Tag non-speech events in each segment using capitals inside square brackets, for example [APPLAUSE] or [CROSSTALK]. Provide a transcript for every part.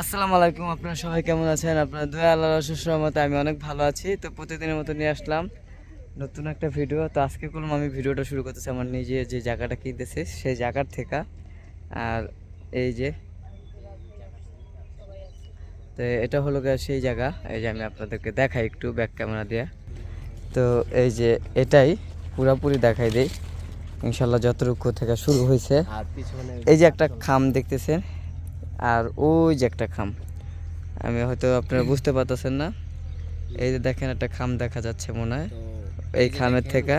আসসালামু আলাইকুম আপনারা সবাই কেমন আছেন? আপনার দয়া আল্লাহ সুসরমতে আমি অনেক ভালো আছি। তো প্রতিদিনের মতো নিয়ে আসলাম নতুন একটা ভিডিও। তো আজকে করলাম আমি ভিডিওটা শুরু করতেছি আমার নিজে যে জায়গাটা কিনতেছি সেই জায়গার থেকে। আর এই যে তো এটা হলো সেই জায়গা। এই যে আমি আপনাদেরকে দেখাই একটু ব্যাক ক্যামেরা দিয়ে। তো এই যে এটাই পুরাপুরি দেখাই দেই। ইনশাল্লাহ যতটুকু থেকে শুরু হয়েছে। এই যে একটা খাম দেখতেছেন। আর ওই যে একটা খাম। আমি হয়তো আপনারা বুঝতে পারতেছেন না। এই যে দেখেন একটা খাম দেখা যাচ্ছে মনে হয়। এই খামের থেকে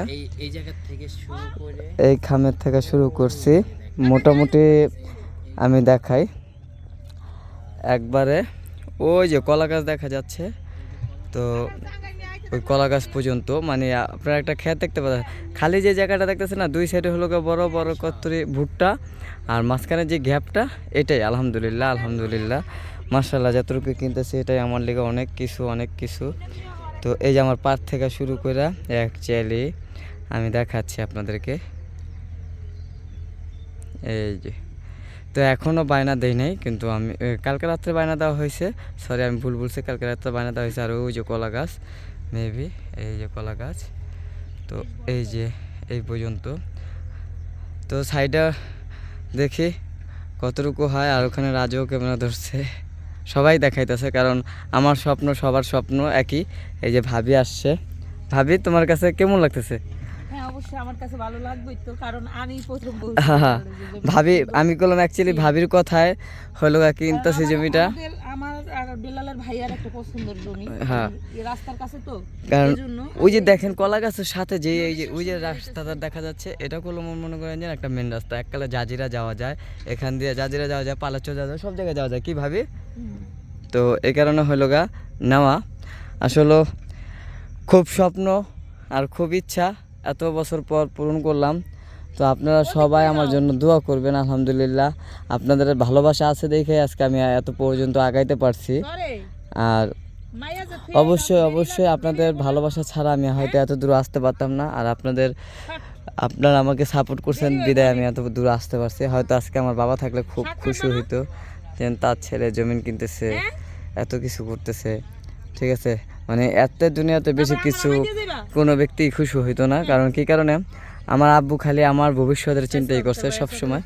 এই খামের থেকে শুরু করছি। মোটামুটি আমি দেখাই। একবারে ওই যে কলা গাছ দেখা যাচ্ছে। তো ওই কলা গাছ পর্যন্ত মানে আপনারা একটা ক্ষেত দেখতে পাচ্ছেন। খালি যে জায়গাটা দেখতেছেন না, দুই সাইডে হলো বড় বড় কত্তরি ভুট্টা, আর মাঝখানে যে গ্যাপটা, এটাই, আলহামদুলিল্লাহ আলহামদুলিল্লাহ। মার্শাল্লাহ যতটুকু কিনতেছি, এটাই আমার লেগে অনেক কিছু অনেক কিছু। তো এই যে আমার পার থেকে শুরু করে এক অ্যাকচুয়ালি আমি দেখাচ্ছি আপনাদেরকে। এই যে, তো এখনও বায়না দেই নাই, কিন্তু আমি কালকে রাত্রে বায়না দেওয়া হয়েছে। সরি আমি ভুল বলছি, কালকে রাত্রে বায়না দেওয়া হয়েছে, আর ওই যে কলা গাছ। মেবি এই যে কলা গাছ। তো এই যে এই পর্যন্ত। তো সাইডে দেখি কতটুকু হয় আর ওখানে রাজও ক্যামেরা ধরছে। সবাই দেখাইতেছে কারণ আমার স্বপ্ন সবার স্বপ্ন একই। এই যে ভাবি আসছে। ভাবি তোমার কাছে কেমন লাগতেছে? হ্যাঁ ভাবি আমি বললাম অ্যাকচুয়ালি ভাবির কথায় হলো কিনতেছি জমিটা আমাদের- আমার আর বেলালের ভাইয়ার একটা পছন্দের জমি। হ্যাঁ। রাস্তার কাছে তো কারণ ওই যে দেখেন কলা গাছের সাথে যে এই যে ওই যে রাস্তাটা দেখা যাচ্ছে। এটা করল মনে করেন যে একটা মেন রাস্তা। এককালে জাজিরা যাওয়া যায় এখান দিয়ে জাজিরা যাওয়া যায় পালাচো যাওয়া যায় সব জায়গায় যাওয়া যায়। কি ভাবি? তো এই কারণে হলো গা নেওয়া। আসলে খুব স্বপ্ন আর খুব ইচ্ছা এত বছর পর পূরণ করলাম। তো আপনারা সবাই আমার জন্য দোয়া করবেন, আলহামদুলিল্লাহ। আপনাদের ভালোবাসা আছে দেখে আজকে আমি এত পর্যন্ত আগাইতে পারছি। আর অবশ্যই অবশ্যই আপনাদের ভালোবাসা ছাড়া আমি হয়তো এত দূর আসতে পারতাম না। আর আপনাদের, আপনারা আমাকে সাপোর্ট করছেন, বিদায় আমি এত দূর আসতে পারছি। হয়তো আজকে আমার বাবা থাকলে খুব খুশি হইতো যে তার ছেলে জমিন কিনতেছে, এত কিছু করতেছে। ঠিক আছে? মানে এত দুনিয়াতে বেশি কিছু কোনো ব্যক্তি খুশি হইতো না। কারণ কি কারণে? আমার আব্বু খালি আমার ভবিষ্যতের চিন্তাই করছে সব সময়।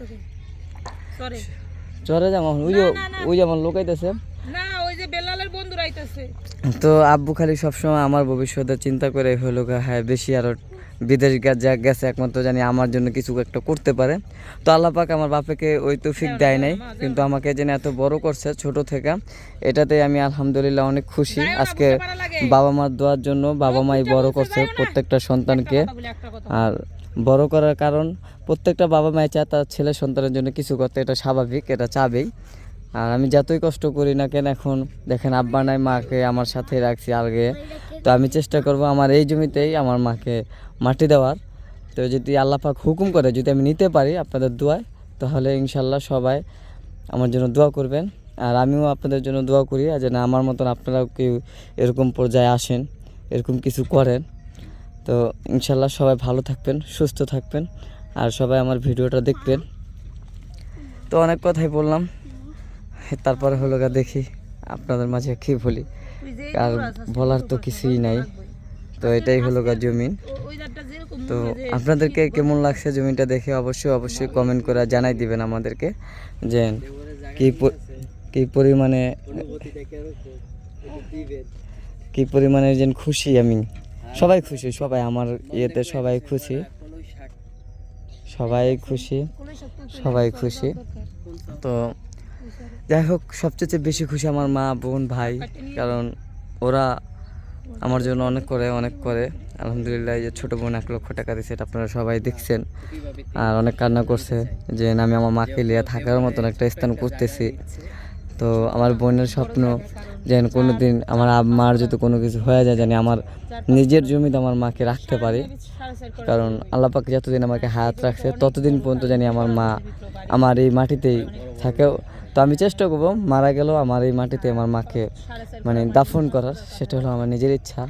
চলে যেমন ওই যে ওই যেমন লোকাইতেছে। না ওই যে বেলালের বন্ধুরা আইতাছে। তো আব্বু খালি সবসময় আমার ভবিষ্যতের চিন্তা করে হলো হ্যাঁ বেশি আরও বিদেশ যা গেছে একমাত্র জানি আমার জন্য কিছু একটা করতে পারে। তো আল্লাহ পাক আমার বাপেকে ওই তৌফিক দেয় নাই। কিন্তু আমাকে যেন এত বড় করছে ছোট থেকে এটাতে আমি আলহামদুলিল্লাহ অনেক খুশি। আজকে বাবা মার দোয়ার জন্য বাবা মাই বড় করছে প্রত্যেকটা সন্তানকে। আর বড় করার কারণ প্রত্যেকটা বাবা মাই চায় তার ছেলে সন্তানের জন্য কিছু করতে, এটা স্বাভাবিক, এটা চাবেই। আর আমি যতই কষ্ট করি না কেন এখন, দেখেন আব্বা নাই, মাকে আমার সাথে রাখছি আগে। তো আমি চেষ্টা করব আমার এই জমিতেই আমার মাকে মাটি দেওয়ার। তো যদি আল্লাহ পাক হুকুম করে, যদি আমি নিতে পারি আপনাদের দোয়ায়, তাহলে ইনশাল্লাহ সবাই আমার জন্য দোয়া করবেন। আর আমিও আপনাদের জন্য দোয়া করি যেন আমার মতন আপনারাও কেউ এরকম পর্যায়ে আসেন, এরকম কিছু করেন। তো ইনশাল্লাহ সবাই ভালো থাকবেন, সুস্থ থাকবেন, আর সবাই আমার ভিডিওটা দেখবেন। তো অনেক কথাই বললাম। তারপরে হলো গা দেখি আপনাদের মাঝে কি বলি। আর বলার তো কিছুই নাই। তো এটাই হলো গা জমিন। তো আপনাদেরকে কেমন লাগছে জমিটা দেখে অবশ্যই অবশ্যই কমেন্ট করে জানাই দিবেন আমাদেরকে যে কি কি পরিমাণে কি পরিমাণে যেন খুশি আমি। সবাই খুশি, সবাই আমার ইয়েতে সবাই খুশি। সবাই খুশি সবাই খুশি। তো যাই হোক, সবচেয়ে বেশি খুশি আমার মা, বোন, ভাই, কারণ ওরা আমার জন্য অনেক করে অনেক করে। আলহামদুলিল্লাহ যে ছোটো বোন এক লক্ষ টাকা দিচ্ছে এটা আপনারা সবাই দেখছেন। আর অনেক কান্না করছে যে আমি আমার মাকে লিয়ে থাকার মতন একটা স্থান করতেছি তো আমার বোনের স্বপ্ন যেন কোনো দিন আমার মার যদি কোনো কিছু হয়ে যায় জানি আমার নিজের জমিতে আমার মাকে রাখতে পারি। কারণ আল্লাহ পাক যতদিন আমাকে হায়াত রাখছে, ততদিন পর্যন্ত জানি আমার মা আমার এই মাটিতেই থাকে। তো আমি চেষ্টা করব, মারা গেলেও আমার এই মাটিতে আমার মাকে মানে দাফন করার, সেটা হলো আমার নিজের ইচ্ছা।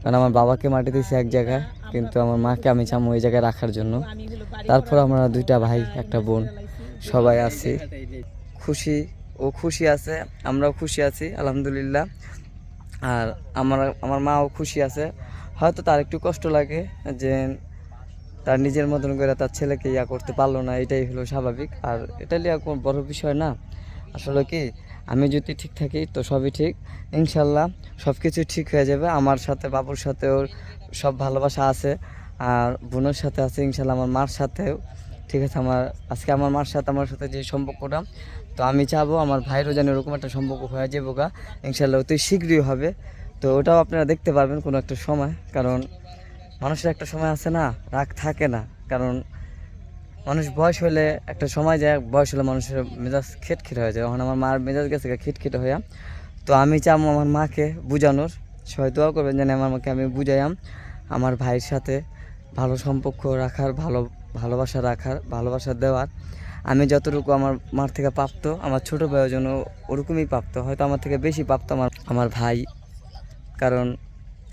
কারণ আমার বাবাকে মাটি দিয়েছে এক জায়গায়, কিন্তু আমার মাকে আমি চামো ওই জায়গায় রাখার জন্য। তারপর আমরা দুইটা ভাই, একটা বোন, সবাই আছি। খুশি ও খুশি আছে, আমরাও খুশি আছি, আলহামদুলিল্লাহ। আর আমার আমার মাও খুশি আছে। হয়তো তার একটু কষ্ট লাগে যে তার নিজের মতন করে তার ছেলেকে ইয়া করতে পারল না, এটাই হলো স্বাভাবিক। আর এটা লিয়া কোনো বড় বিষয় না। আসলে কি, আমি যদি ঠিক থাকি তো সবই ঠিক। ইনশাল্লাহ সব কিছু ঠিক হয়ে যাবে। আমার সাথে, বাবুর সাথে ওর সব ভালোবাসা আছে। আর বোনের সাথে আছে, ইনশাল্লাহ আমার মার সাথেও। ঠিক আছে, আমার, আজকে আমার মার সাথে, আমার সাথে যে সম্পর্কটা তো আমি চাবো আমার ভাইয়েরও যেন এরকম একটা সম্পর্ক হয়ে যাব গা। ইনশাল্লাহ অতি শীঘ্রই হবে। তো ওটাও আপনারা দেখতে পারবেন কোনো একটা সময়, কারণ মানুষের একটা সময় আছে না, রাগ থাকে না। কারণ মানুষ বয়স হলে একটা সময় যায়, বয়স হলে মানুষের মেজাজ খিটখিট হয়ে যায়। এখন আমার মার মেজাজ গেছে খিটখিট হয়ে তো আমি চাবো আমার মাকে বুঝানোর, সবাই দোয়া করবেন যেন আমার মাকে আমি বুঝাইয়াম। আমার ভাইয়ের সাথে ভালো সম্পর্ক রাখার, ভালো ভালোবাসা রাখার, ভালোবাসা দেওয়ার। আমি যতটুকু আমার মার থেকে প্রাপ্ত, আমার ছোটো ভাইয়ের জন্য ওরকমই প্রাপ্ত, হয়তো আমার থেকে বেশি প্রাপ্ত আমার আমার ভাই। কারণ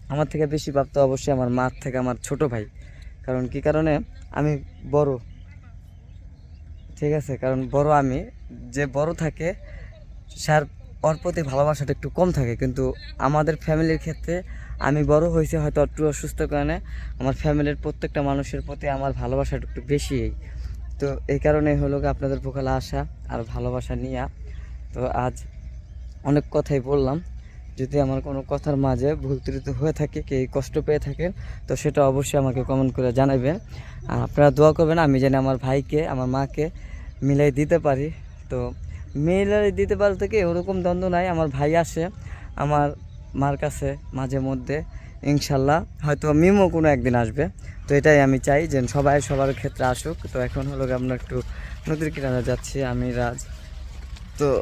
আমার থেকে বেশি প্রাপ্ত অবশ্যই আমার মার থেকে আমার ছোট ভাই। কারণ কি কারণে? আমি বড়। ঠিক আছে? কারণ বড় আমি, যে বড় থাকে স্যার ওর প্রতি ভালোবাসাটা একটু কম থাকে, কিন্তু আমাদের ফ্যামিলির ক্ষেত্রে আমি বড় হয়েছি হয়তো একটু অসুস্থ কারণে, আমার ফ্যামিলির প্রত্যেকটা মানুষের প্রতি আমার ভালোবাসাটা একটু বেশি। তো এই কারণে হলো আপনাদের পোকালে আসা আর ভালোবাসা নিয়ে। তো আজ অনেক কথাই বললাম, যদি আমার কোনো কথার মাঝে ভুল ত্রুটি হয়ে থাকে কে কষ্ট পেয়ে থাকেন, তো সেটা অবশ্যই আমাকে কমেন্ট করে জানাবেন। আর আপনারা দোয়া করবেন আমি যেন আমার ভাইকে, আমার মাকে মিলাই দিতে পারি। তো মিলাই দিতে পারতে কি ওরকম দ্বন্দ্ব নাই। আমার ভাই আসে, আমার মার কাছে মাঝে মধ্যে, ইনশাল্লাহ। হয়তো মিমও কোনো একদিন আসবে। তো এটাই আমি চাই যে সবাই সবার ক্ষেত্রে আসুক। তো এখন হলো আমরা একটু নদীর কিনারে যাচ্ছি, আমি, রাজ। তো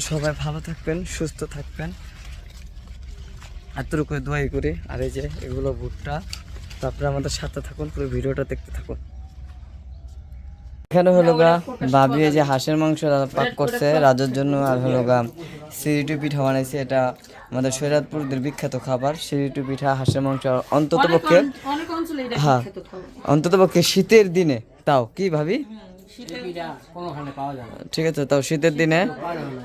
সবাই ভালো থাকবেন, সুস্থ থাকবেন। এতটুকু দোয়াই করি। আর এই যে এগুলো ভুট্টা, তারপরে আমাদের সাথে থাকুন, পুরো ভিডিওটা দেখতে থাকুন। এখানে হলো গা ভাবি যে হাঁসের মাংস পাক করছে। রাজার জন্য আর হলো গা সিরিটু পিঠা বানাইছে। এটা আমাদের সৈরাতপুরদের বিখ্যাত খাবার। সিরিটু পিঠা হাঁসের মাংস অন্তত পক্ষে হ্যাঁ অন্তত পক্ষে শীতের দিনে। তাও কি ভাবি? ঠিক আছে তাও শীতের দিনে।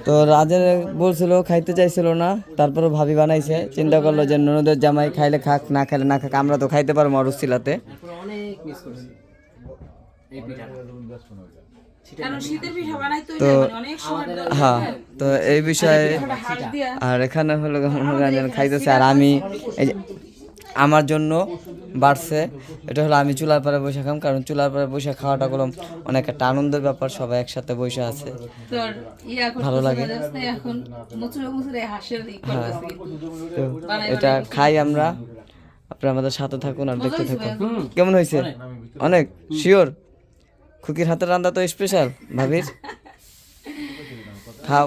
তো রাজের বলছিল খাইতে চাইছিল না। তারপরে ভাবি বানাইছে। চিন্তা করল যে ননদের জামাই খাইলে খাক না খাইলে না খাক আমরা তো খাইতে পারব অরুশিলাতে তারপরে অনেক মিস করছি এই পিঠাটা কারণ শীতের পিঠা বানাইতে হইলে অনেক সময় দরকার। হ্যাঁ তো এই বিষয়ে হাড় দিয়া। আর এখানে হলো মনোরঞ্জন খাইতেছে আর আমি এই আমার জন্য বাড়ছে এটা হলো আমি চুলার পাড়ে বসে খাম কারণ চুলার পাড়ে বসে খাওয়াটা হলো অনেক একটা আনন্দের ব্যাপার সবাই একসাথে বসে আছে। ইয়া ভালো লাগে। তো এটা খাই আমরা। আপনি আমাদের সাথে থাকুন আর দেখতে থাকুন। কেমন হয়েছে? অনেক শিওর খুকির হাতের রান্না তো স্পেশাল ভাবির? খাও।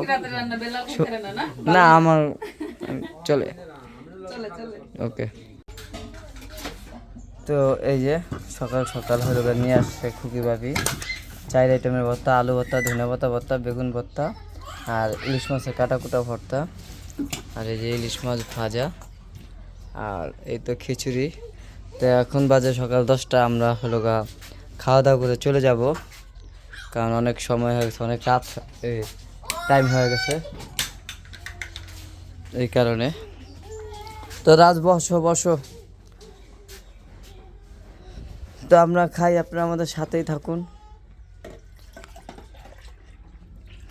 না আমার চলে। ওকে। তো এই যে সকাল সকাল হলো নিয়ে আসছে খুকি ভাবি। চার আইটেমের ভর্তা আলু ভর্তা ধনে ভর্তা ভর্তা বেগুন ভর্তা আর ইলিশ মাছের কাটা কুটা ভর্তা। আর এই যে ইলিশ মাছ ভাজা আর এই তো খিচুড়ি। তো এখন বাজে সকাল দশটা আমরা হলো গা খাওয়া দাওয়া করে চলে যাব। কারণ অনেক সময় হয়ে গেছে, অনেক রাত টাইম হয়ে গেছে। এই কারণে। তো রাজ, বসো বসো। তো আমরা খাই, আপনারা আমাদের সাথেই থাকুন।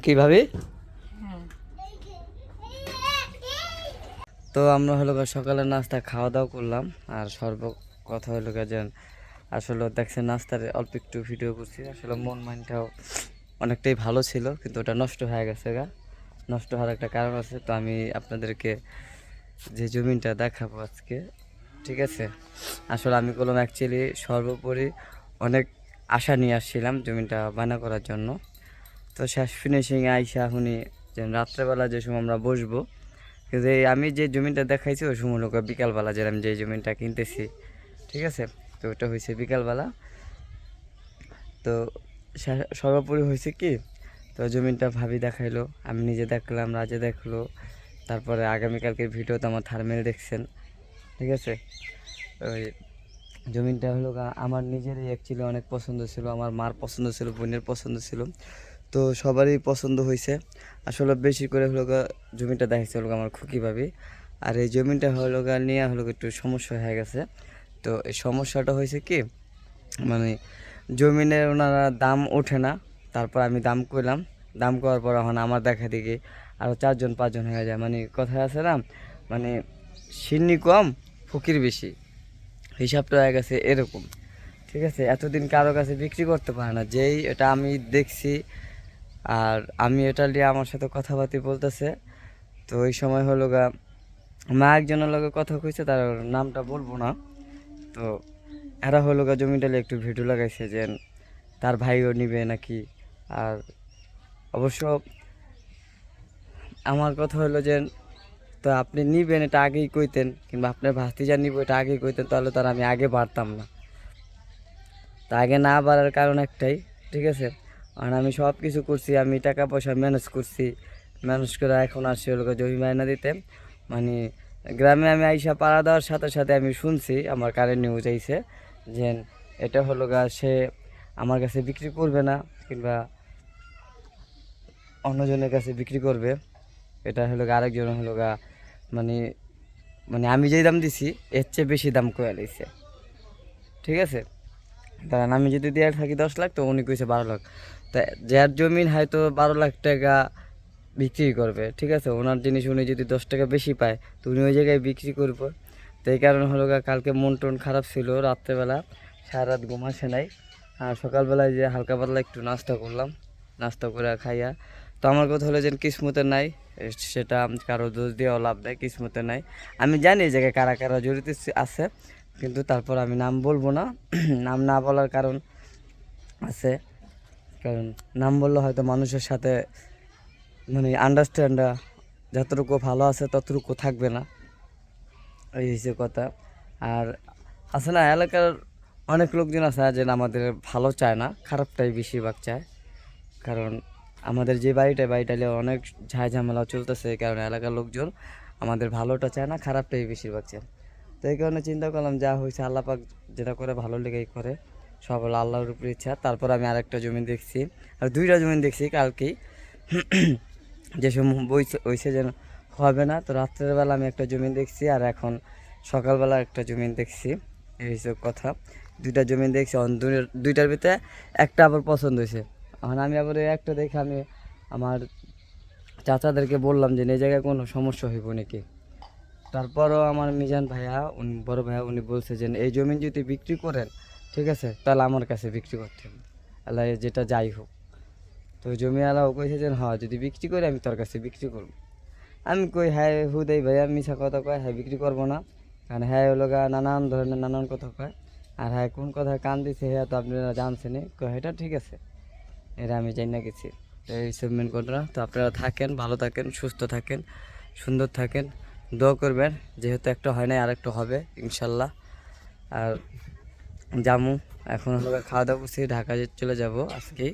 কি ভাবি? তো আমরা হলো গিয়ে সকালের নাস্তা খাওয়া দাওয়া করলাম, আর সর্ব কথা হলো গিয়ে যে আসলে দেখছেন নাস্তার অল্প একটু ভিডিও করছি। আসলে মন, মাইন্ডটাও অনেকটাই ভালো ছিল, কিন্তু ওটা নষ্ট হয়ে গেছে গা। নষ্ট হওয়ার একটা কারণ আছে, তো আমি আপনাদেরকে যে জমিনটা দেখাবো আজকে, ঠিক আছে? আসলে আমি বললাম অ্যাকচুয়ালি সর্বোপরি অনেক আশা নিয়ে আসছিলাম জমিটা বানা করার জন্য। তো শেষ ফিনিশিংয়ে আইসা শুনি যে রাত্রেবেলা যে সময় আমরা বসবো, কিন্তু আমি যে জমিটা দেখাইছি, ওই সময় লোক বিকালবেলা যে আমি যে জমিটা কিনতেছি, ঠিক আছে? তো ওটা হয়েছে বিকালবেলা। তো সর্বোপরি হয়েছে কি, তো জমিনটা ভাবি দেখাইলো, আমি নিজে দেখলাম, রাজে দেখল। তারপরে আগামীকালকের ভিডিওতে আমার থার্মেল দেখছেন, ঠিক আছে? ওই জমিনটা হলো আমার নিজেরই অ্যাকচুয়ালি অনেক পছন্দ ছিল, আমার মার পছন্দ ছিল, বোনের পছন্দ ছিল। তো সবারই পছন্দ হয়েছে। আসলে বেশি করে হলো জমিটা দেখাইছে হলো আমার খুকি ভাবি। আর এই জমিটা হলো নিয়ে হলো একটু সমস্যা হয়ে গেছে। তো এই সমস্যাটা হয়েছে কি মানে জমিনের ওনারা দাম ওঠে না, তারপর আমি দাম করলাম দাম করার পর এখন আমার দেখা দেখি আরও চারজন, পাঁচজন হয়ে যায়। মানে কথা আছে না মানে সিন্নি কম, ফকির বেশি। হিসাবটা হয়ে গেছে এরকম। ঠিক আছে, এতদিন কারও কাছে বিক্রি করতে পারে না। যেই এটা আমি দেখছি, আর আমি এটা নিয়ে আমার সাথে কথাবার্তি বলতেছে, তো ওই সময় হলো গা, মা একজনের লগে কথা কইছে, তার নামটা বলব না। তো এরা হলো গা জমিটা নিয়ে একটু ভিডিও লাগাইছে যে তার ভাইও নিবে নাকি? আর অবশ্য আমার কথা হলো যে, তো আপনি নিবেন, এটা আগেই কইতেন, কিংবা আপনার ভাস্তিজা নিব, এটা আগেই কইতেন, তাহলে তার আমি আগে বাড়তাম না। তা আগে না বাড়ার কারণ একটাই, ঠিক আছে? আর আমি সব কিছু করছি, আমি টাকা পয়সা ম্যানেজ করছি। ম্যানেজ করে এখন আসছি হলো গিয়ে জমি মায়না দিতে মানে গ্রামে আমি আইসা পাড়া দেওয়ার সাথে সাথে আমি শুনছি, আমার কারেন্ট নিউজ আইছে, যে এটা হলো গা সে আমার কাছে বিক্রি করবে না, কিংবা অন্যজনের কাছে বিক্রি করবে। এটা হলো গা আরেকজন হলো গা মানে মানে আমি যেই দাম দিছি, এর চেয়ে বেশি দাম কয়ে লাইছে। ঠিক আছে? কারণ আমি যদি দিয়ে থাকি দশ লাখ, তো উনি কইছে বারো লাখ। তা যার জমিন হয়তো বারো লাখ টাকা বিক্রি করবে, ঠিক আছে? ওনার জিনিস উনি যদি দশ টাকা বেশি পায়, তো উনি ওই জায়গায় বিক্রি করব। তো এই কারণে হলো কালকে মন টন খারাপ ছিল, রাত্রেবেলা সারা রাত ঘুম আসে নাই। আর সকালবেলায় যে হালকা পাতলা একটু নাস্তা করলাম, নাস্তা করে খাইয়া। তো আমার কথা হলো যে কিসমতে নাই সেটা কারও দোষ দেওয়া লাভ নাই, কিসমতে নাই। আমি জানি এই জায়গায় কারা কারা জড়িত আছে, কিন্তু তারপর আমি নাম বলব না। [CLEARS THROAT] নাম না বলার কারণ আছে, কারণ নাম বললে হয়তো মানুষের সাথে মানে আন্ডারস্ট্যান্ড যতটুকু ভালো আছে ততটুকু থাকবে না। এই হচ্ছে কথা। আর আছে না, এলাকার অনেক লোকজন আছে যে আমাদের ভালো চায় না, খারাপটাই বেশিরভাগ চায়। কারণ আমাদের যে বাড়িটা বাড়িটা অনেক ঝাই ঝামেলা চলতেছে কারণে এলাকার লোকজন আমাদের ভালোটা চায় না, খারাপটাই বেশিরভাগ চায়। তো এই কারণে চিন্তা করলাম, যা হয়েছে আল্লাহ পাক যেটা করে ভালো লেগেই করে। সব হলো আল্লাহর উপর ইচ্ছা। তারপর আমি আরেকটা জমি দেখছি, আর দুইটা জমি দেখছি কালকেই। যে সময় বইছে হয়েছে যেন হবে না। তো রাত্রের বেলা আমি একটা জমি দেখছি আর এখন সকালবেলা একটা জমি দেখছি। এই হচ্ছে কথা। দুইটা জমি দেখছি দুইটার ভিতরে একটা আবার পছন্দ হয়েছে এখন আমি আবার এই একটা দেখে আমি আমার চাচাদেরকে বললাম যে, এই জায়গায় কোনো সমস্যা হইব নাকি? তারপরও আমার মিজান ভাইয়া, উনি, বড় ভাইয়া, উনি বলছে যে, এই জমি যদি বিক্রি করেন, ঠিক আছে, তাহলে আমার কাছে বিক্রি করতে হবে। যেটা যাই হোক। তো জমিওয়ালাও কইছে যে হ্যাঁ যদি বিক্রি করি, আমি তোর কাছে বিক্রি করব। আমি কই হ্যাঁ হুদাই ভাইয়া মিশা কথা কয় হ্যাঁ বিক্রি করব না। কারণ হ্যাঁ হলো গা নানান ধরনের নানান কথা কয়। আর হ্যাঁ কোন কথা কান দিছে হ্যাঁ তো আপনারা জানছেনই। কয়, এটা ঠিক আছে, এটা আমি জানি না গেছি। তো এইসব মেন কথা তো আপনারা থাকেন, ভালো থাকেন, সুস্থ থাকেন, সুন্দর থাকেন, দোয়া করবেন। যেহেতু একটা হয় নাই, আরেকটা হবে, ইনশাল্লাহ। আর জামু, এখন হলো খাওয়া দাওয়া করছি ঢাকা চলে যাব আজকেই।